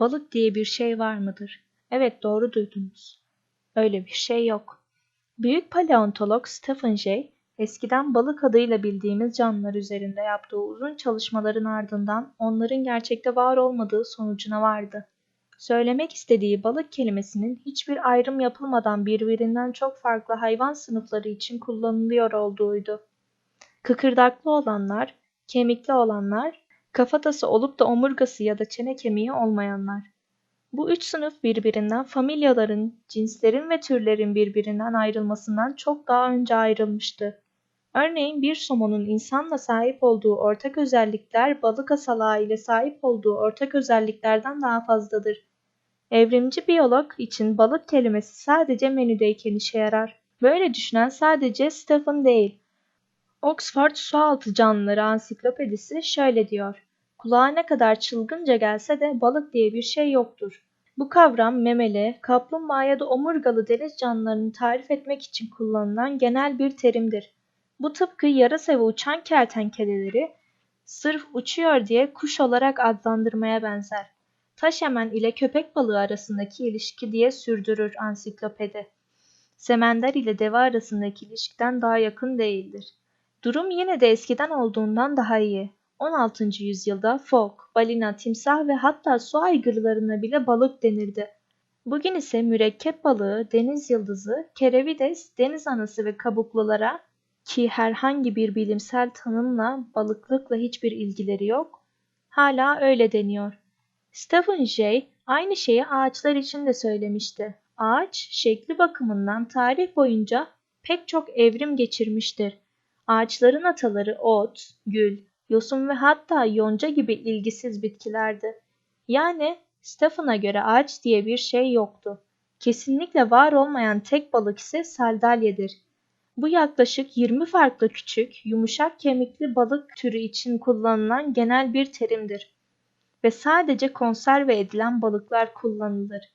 Balık diye bir şey var mıdır? Evet doğru duydunuz. Öyle bir şey yok. Büyük paleontolog Stephen Jay, eskiden balık adıyla bildiğimiz canlılar üzerinde yaptığı uzun çalışmaların ardından onların gerçekte var olmadığı sonucuna vardı. Söylemek istediği balık kelimesinin hiçbir ayrım yapılmadan birbirinden çok farklı hayvan sınıfları için kullanılıyor olduğuydu. Kıkırdaklı olanlar, kemikli olanlar, kafatası olup da omurgası ya da çene kemiği olmayanlar. Bu üç sınıf birbirinden familyaların, cinslerin ve türlerin birbirinden ayrılmasından çok daha önce ayrılmıştı. Örneğin bir somonun insanla sahip olduğu ortak özellikler balık asalağı ile sahip olduğu ortak özelliklerden daha fazladır. Evrimci biyolog için balık kelimesi sadece menüdeyken işe yarar. Böyle düşünen sadece Stephen değil. Oxford Sualtı Canlıları Ansiklopedisi şöyle diyor. Kulağa ne kadar çılgınca gelse de balık diye bir şey yoktur. Bu kavram memeli, kaplumbağa ya da omurgalı deniz canlılarını tarif etmek için kullanılan genel bir terimdir. Bu tıpkı yarasa ve uçan kertenkeleleri sırf uçuyor diye kuş olarak adlandırmaya benzer. Taşemen ile köpek balığı arasındaki ilişki diye sürdürür ansiklopedi. Semender ile deve arasındaki ilişkiden daha yakın değildir. Durum yine de eskiden olduğundan daha iyi. 16. yüzyılda fok, balina, timsah ve hatta su aygırlarına bile balık denirdi. Bugün ise mürekkep balığı, deniz yıldızı, kerevides, deniz anası ve kabuklulara ki herhangi bir bilimsel tanımla balıklıkla hiçbir ilgileri yok, hala öyle deniyor. Stephen Jay aynı şeyi ağaçlar için de söylemişti. Ağaç şekli bakımından tarih boyunca pek çok evrim geçirmiştir. Ağaçların ataları ot, gül, yosun ve hatta yonca gibi ilgisiz bitkilerdi. Yani Stephen'a göre ağaç diye bir şey yoktu. Kesinlikle var olmayan tek balık ise saldalyedir. Bu yaklaşık 20 farklı küçük, yumuşak kemikli balık türü için kullanılan genel bir terimdir ve sadece konserve edilen balıklar kullanılır.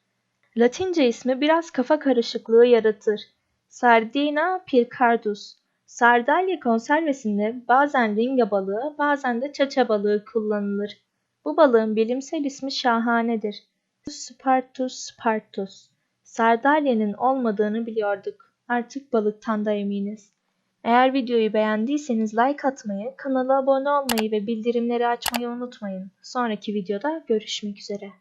Latince ismi biraz kafa karışıklığı yaratır. Sardina pircardus. Sardalya konservesinde bazen ringa balığı, bazen de çaça balığı kullanılır. Bu balığın bilimsel ismi şahanedir. Spartus spartus. Sardalyanın olmadığını biliyorduk. Artık balıktan da eminiz. Eğer videoyu beğendiyseniz like atmayı, kanala abone olmayı ve bildirimleri açmayı unutmayın. Sonraki videoda görüşmek üzere.